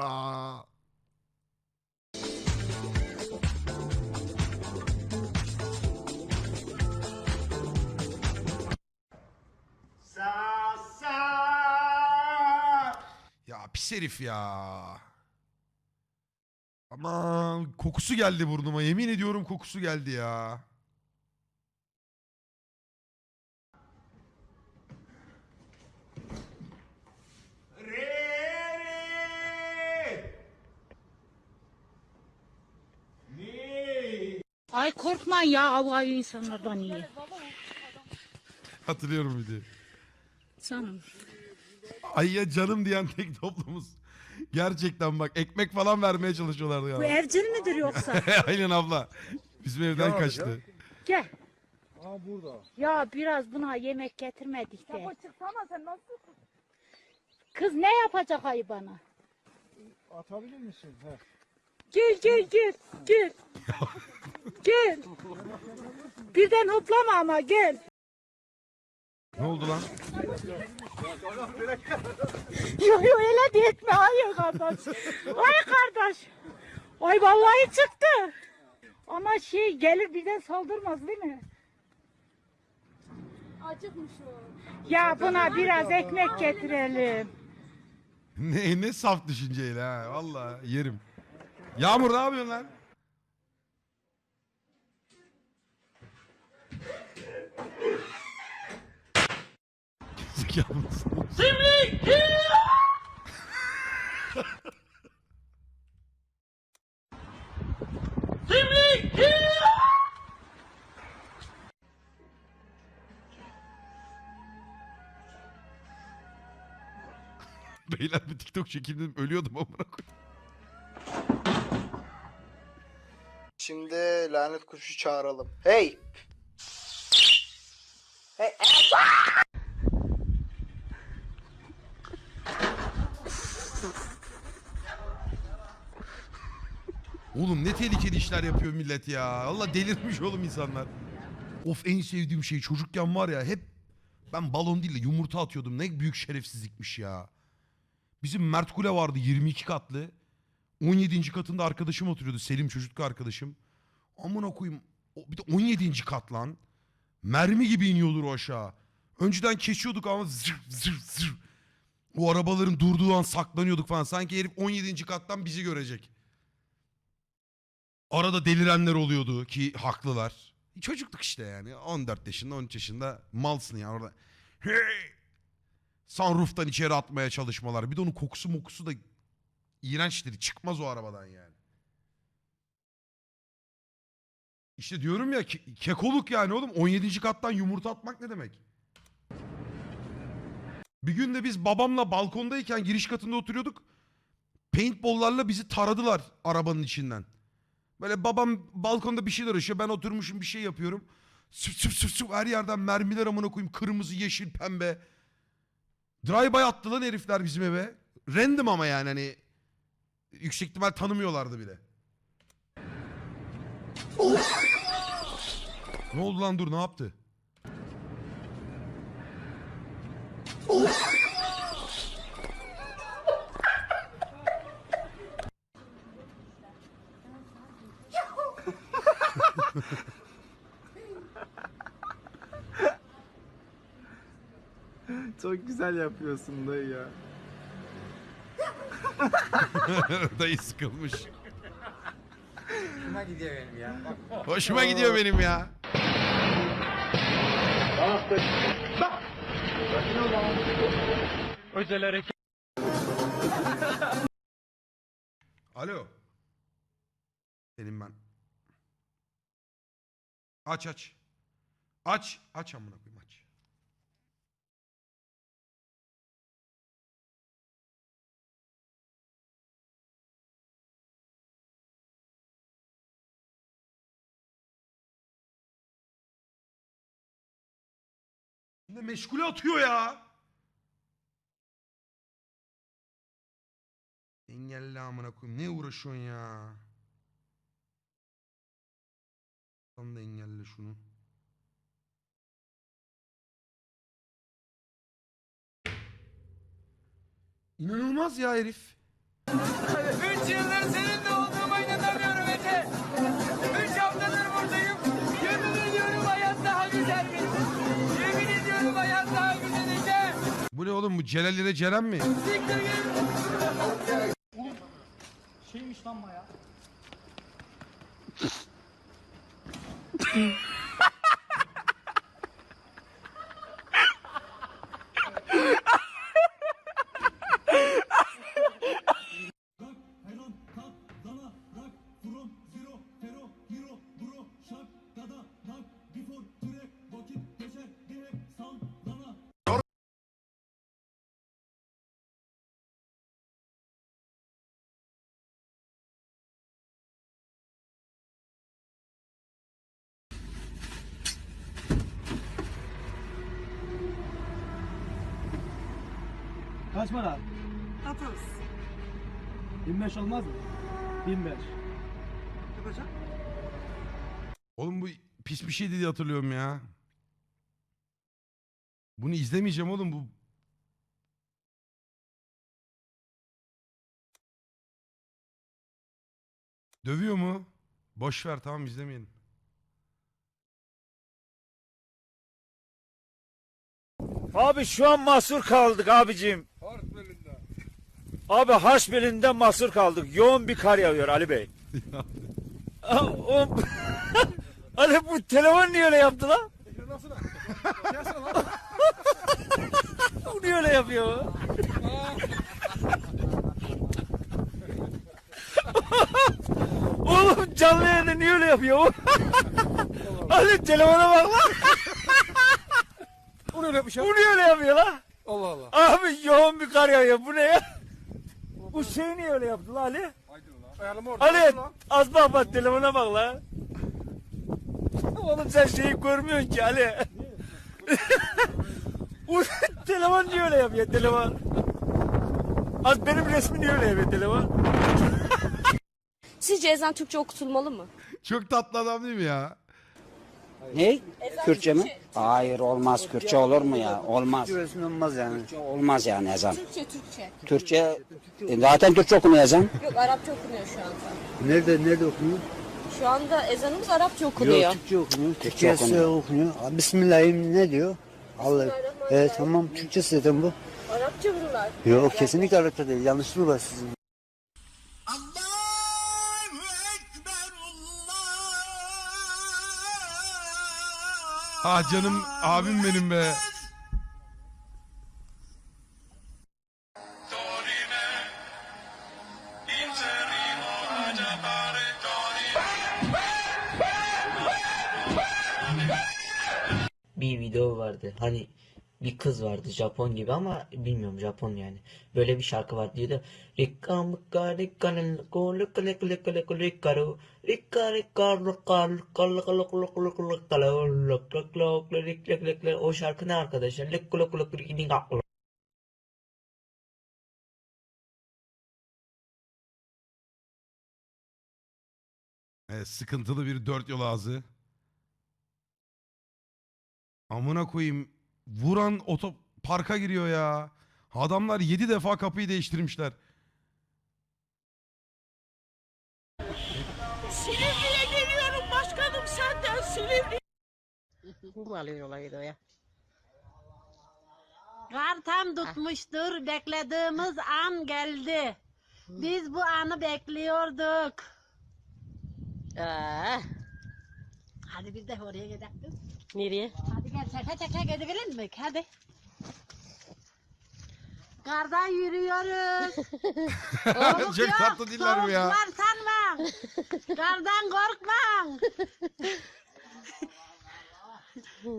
Hamza. Ya pis herif ya. Aman kokusu geldi burnuma. Yemin ediyorum kokusu geldi ya. Ay korkma ya Allah insanlardan iyi. Hatırlıyorum bir de. Canım. Ay ya canım diyen tek toplumuz. Gerçekten bak ekmek falan vermeye çalışıyorlardı Bu ya. evcil midir yoksa? Aynen abla. Bizim evden kaçtı. Gel. Aa burada. Ya biraz buna yemek getirmedik de. çıksana sen nasıl? Kız ne yapacak ay bana? Atabilir misin? He. Gel gel gel gel. Gel. Birden hoplama ama gel. Ne oldu lan? Yok yok öyle de etme. Hayır kardeş. Ay kardeş. Ay vallahi çıktı. Ama şey gelir birden saldırmaz değil mi? Acıkmış o. Ya buna biraz ekmek getirelim. Ne ne saf düşünceyle ha. Valla yerim. Yağmur ne yapıyorsun lan? Zekalı mısın? Beyler bir TikTok çekildim ölüyordum amına. Şimdi lanet kuşu çağıralım. Hey! Hey! Oğlum ne tehlikeli işler yapıyor millet ya. Allah delirmiş oğlum insanlar. Of en sevdiğim şey çocukken var ya hep ben balon değil de yumurta atıyordum. Ne büyük şerefsizlikmiş ya. Bizim Mert Kule vardı 22 katlı. 17. katında arkadaşım oturuyordu. Selim çocukluk arkadaşım. Amına koyayım. Bir de 17. kat lan. Mermi gibi iniyordur o aşağı. Önceden keçiyorduk ama zır zır zır. O arabaların durduğu an saklanıyorduk falan. Sanki herif 17. kattan bizi görecek. Arada delirenler oluyordu ki haklılar. Çocukluk işte yani. 14 yaşında 13 yaşında malsın ya orada. Hey! Sunroof'tan içeri atmaya çalışmalar. Bir de onun kokusu mokusu da iğrençtir. Çıkmaz o arabadan yani. İşte diyorum ya ke- kekoluk yani oğlum. 17. kattan yumurta atmak ne demek? Bir gün de biz babamla balkondayken giriş katında oturuyorduk. Paintball'larla bizi taradılar arabanın içinden. Böyle babam balkonda bir şeyler uğraşıyor. Ben oturmuşum bir şey yapıyorum. Süp süp süp süp her yerden mermiler amına koyayım. Kırmızı, yeşil, pembe. Drive-by attı lan herifler bizim eve. Random ama yani hani. Yüksek ihtimal tanımıyorlardı bile. ne oldu lan dur ne yaptı? Çok güzel yapıyorsun dayı ya. Dayı sıkılmış. Hoşuma gidiyor benim ya. Hoşuma gidiyor benim ya. özel hareket. Alo. Senin ben. Aç aç. Aç. Aç amına koyayım aç. Ne meşgule atıyor ya. Engelli amına koyayım. Ne uğraşıyorsun ya? Tam da engelle şunu. İnanılmaz ya herif. Üç yıldır seninle Bu ne oğlum bu Celal ile Ceren mi? Git. Şeymiş lan ya. Kaç para? 30. 25 olmaz mı? 25. Yapacak. Oğlum bu pis bir şeydi diye hatırlıyorum ya. Bunu izlemeyeceğim oğlum bu. Dövüyor mu? Boş ver tamam izlemeyelim. Abi şu an mahsur kaldık abicim. Abi harç belinde mahsur kaldık. Yoğun bir kar yağıyor Ali Bey. O... Ali bu telefon niye öyle yaptı lan? bu niye öyle yapıyor? Oğlum canlı yayında niye öyle yapıyor? Ali telefona bak lan. Onu öyle yapmış Bu niye öyle yapıyor lan? Allah Allah. Abi yoğun bir kar yağıyor. Bu ne ya? Bu şey niye öyle yaptı lan Ali? Ayarlama orada. Ali az bak bak telefona bak lan. Oğlum sen şeyi görmüyorsun ki Ali. Bu telefon niye öyle yapıyor telefon? Az benim resmi niye öyle yapıyor telefon? Sizce ezan Türkçe okutulmalı mı? Çok tatlı adam değil mi ya? Ne? Kürtçe mi? Hayır olmaz. Kürtçe olur mu ya? Olmaz. olmaz yani. Kürtçe olmaz yani ezan. Türkçe, Türkçe. Türkçe e, zaten Türkçe okunuyor ezan. Yok Arapça okunuyor şu anda. Nerede nerede okunuyor? Şu anda ezanımız Arapça okunuyor. Türkçe okunuyor. Türkçe Türkçe okunuyor. Bismillahirrahmanirrahim ne diyor? Allah. Evet tamam Türkçe zaten bu. Arapça bunlar. Yok kesinlikle Arapça değil. Yanlışlığı var sizin. Ah canım abim benim be. bir video vardı. Hani bir kız vardı Japon gibi ama bilmiyorum Japon yani. Böyle bir şarkı var diyordu. Rika mika rika niko lika lika lika lika rika ru rika rika rika rika lika lika lika lika lika lika lika lika lika lika O şarkı ne arkadaşlar? Lika lika lika lika Evet, sıkıntılı bir dört yol ağzı. Amına koyayım. Vuran otoparka giriyor ya. Adamlar yedi defa kapıyı değiştirmişler. Silivri'ye geliyorum başkanım senden Silivri. Bu alıyorlar ya. Kar tam tutmuştur. Beklediğimiz an geldi. Biz bu anı bekliyorduk. Aa, Hadi biz de oraya gidelim. Nereye? Hadi gel çeke çeke gidelim mi? Hadi. Kardan yürüyoruz. Çok yok, tatlı diller bu ya. soğuk var sanma. Kardan korkma.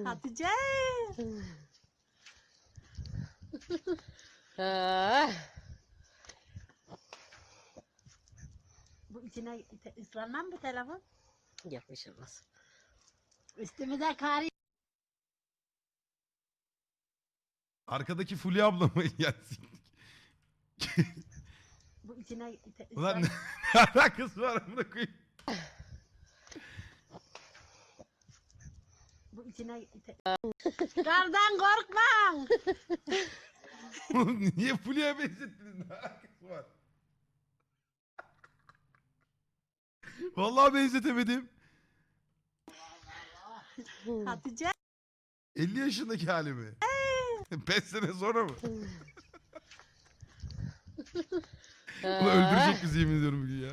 Hatice. Bu içine ıslanmam bu telefon. yapışılmaz. Üstümüze kar Arkadaki Fulya abla mı? Gelsin. bu içine Ulan ne ıslan- alakası var amına koyayım. bu içine Kardan korkma. Oğlum Niye Fulya'ya benzettiniz? Ne alakası var? Vallahi benzetemedim. Hatice. 50 yaşındaki halimi. 5 sene sonra mı? Ulan öldürecek bizi yemin ediyorum bugün ya.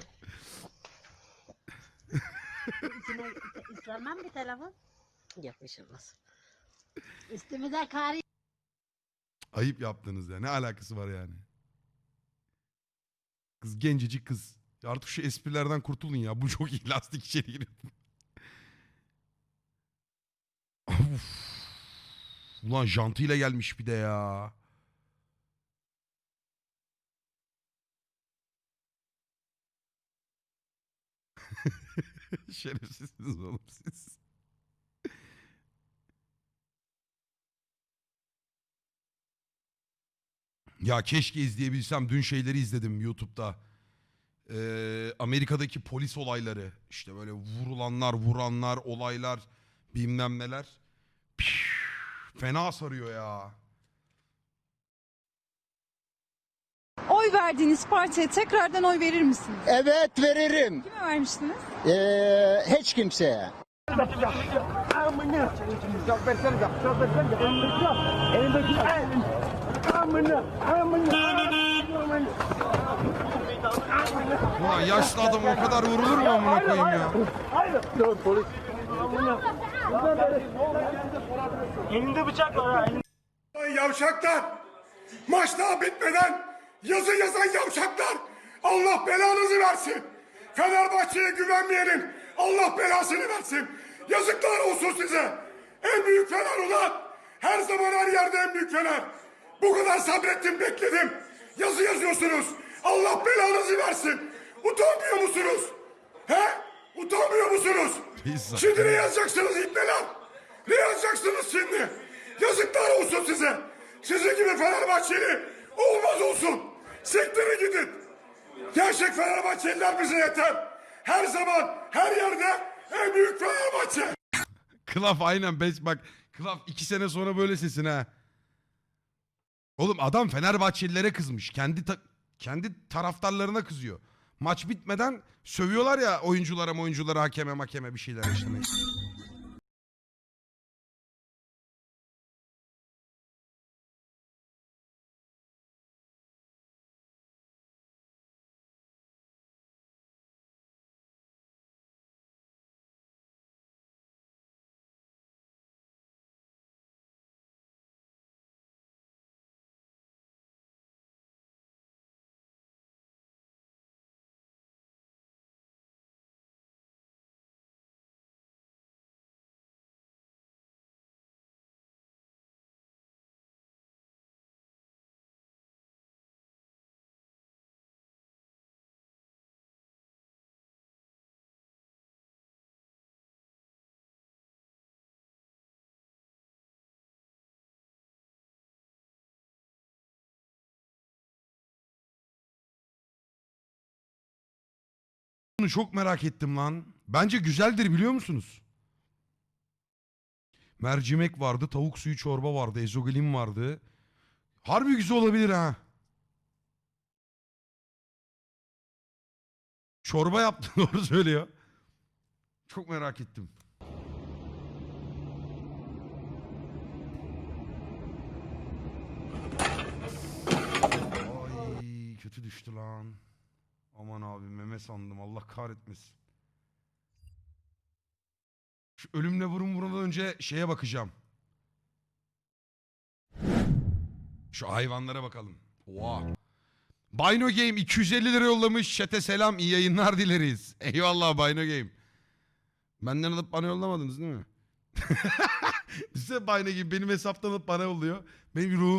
İstemem bir telefon. Bir şey. Üstümüze kar Ayıp yaptınız ya. Ne alakası var yani? Kız gencecik kız. Artık şu esprilerden kurtulun ya. Bu çok iyi lastik içeri giriyor. Uf. Ulan jantıyla gelmiş bir de ya. Şerefsizsiniz oğlum siz. Ya keşke izleyebilsem. Dün şeyleri izledim YouTube'da. Ee, Amerika'daki polis olayları. İşte böyle vurulanlar, vuranlar, olaylar, bilmem neler. Fena sarıyor ya. Oy verdiğiniz partiye tekrardan oy verir misiniz? Evet veririm. Kime vermiştiniz? Ee, hiç kimseye. Ulan yaşlı adam o kadar vurulur mu amına koyayım ya? Yavşaklar! Maç daha bitmeden yazı yazan yavşaklar! Allah belanızı versin! Fenerbahçe'ye güvenmeyenin Allah belasını versin! Yazıklar olsun size! En büyük Fener ulan! Her zaman her yerde en büyük Fener! Bu kadar sabrettim bekledim! Yazı yazıyorsunuz! Allah belanızı versin! Utanmıyor musunuz? He? Utanmıyor musunuz? Biz Şimdi ne yazacaksınız ibneler? Ne yazacaksınız şimdi? Yazıklar olsun size. Sizin gibi Fenerbahçeli olmaz olsun. Sektere gidin. Gerçek Fenerbahçeliler bize yeter. Her zaman, her yerde en büyük Fenerbahçe. Klaf aynen beş bak. Klaf iki sene sonra böyle sesin ha. Oğlum adam Fenerbahçelilere kızmış. Kendi ta- kendi taraftarlarına kızıyor. Maç bitmeden sövüyorlar ya oyunculara oyunculara hakeme makeme bir şeyler işte. Bunu çok merak ettim lan. Bence güzeldir biliyor musunuz? Mercimek vardı, tavuk suyu çorba vardı, ezogelin vardı. Harbi güzel olabilir ha. Çorba yaptı doğru söylüyor. Çok merak ettim. Ay kötü düştü lan. Aman abi meme sandım Allah kahretmesin. Şu ölümle burun burundan önce şeye bakacağım. Şu hayvanlara bakalım. Oha. Bino Game 250 lira yollamış. Chat'e selam iyi yayınlar dileriz. Eyvallah Bino Game. Benden alıp bana yollamadınız değil mi? Size Bino Game benim hesaptan alıp bana yolluyor. Benim ruhum